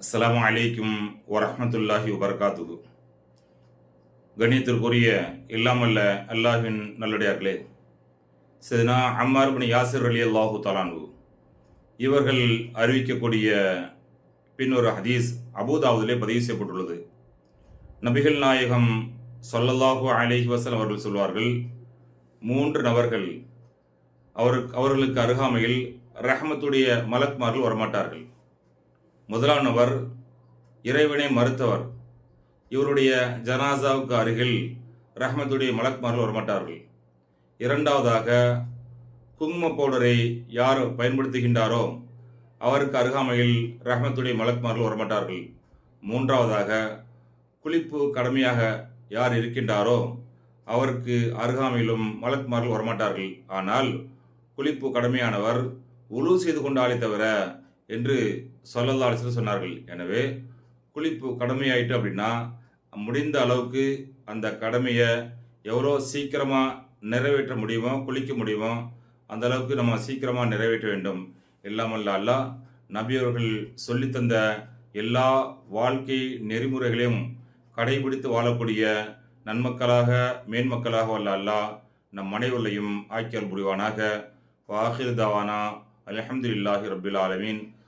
அஸ்லாம் அலைக்கும் வரமத்துல்லாஹி வபரகாத்துஹு. கணியத்திற்குரிய இல்லாமல்ல அல்லாஹ்வின் நல்லடியார்களே சரினா அம்மார் பின் யாசிர் அலி அல்லாஹு தலான்கு இவர்கள் அறிவிக்கக்கூடிய பின்னொரு ஹதீஸ் அபூதாவுதிலே பதிவு செய்யப்பட்டுள்ளது. நபிகள் நாயகம் சொல்லல்லாஹு அலேஹி வசல் அவர்கள் சொல்வார்கள் மூன்று நபர்கள் அவர் அவர்களுக்கு அருகாமையில் ரஹமத்துடைய மலக்மார்கள் வரமாட்டார்கள். முதலானவர் இறைவினை இறைவனை மறுத்தவர். இவருடைய ஜனாசாவுக்கு அருகில் ரஹ்மத்துடைய மலக்மார்கள் வரமாட்டார்கள். இரண்டாவதாக குங்கும பவுடரை யார் பயன்படுத்துகின்றாரோ அவருக்கு அருகாமையில் ரஹ்மத்துடைய மலக்மார்கள் வரமாட்டார்கள். மூன்றாவதாக குளிப்பு கடமையாக யார் இருக்கின்றாரோ அவருக்கு அருகாமையிலும் மலக்மார்கள் வரமாட்டார்கள். ஆனால் குளிப்பு கடமையானவர் உழு செய்து கொண்டாலே தவிர என்று சொல்லல்லா அலிஸ்வரம் சொன்னார்கள். எனவே குளிப்பு கடமையாயிட்டு அப்படின்னா முடிந்த அளவுக்கு அந்த கடமையை எவ்வளோ சீக்கிரமாக நிறைவேற்ற முடியுமோ குளிக்க முடியுமோ அந்த அளவுக்கு நம்ம சீக்கிரமாக நிறைவேற்ற வேண்டும். இல்லாமல்ல அல்லாஹ் நபி அவர்கள் சொல்லித்தந்த எல்லா வாழ்க்கை நெறிமுறைகளையும் கடைபிடித்து வாழக்கூடிய நன்மக்களாக மேன்மக்களாக வல்ல அல்லாஹ் நம் அனைவர்களையும் ஆக்கியல் புரிவானாக. வாஹிர் தவானா அலமதுல்லாஹி ரபில் ஆலமீன்.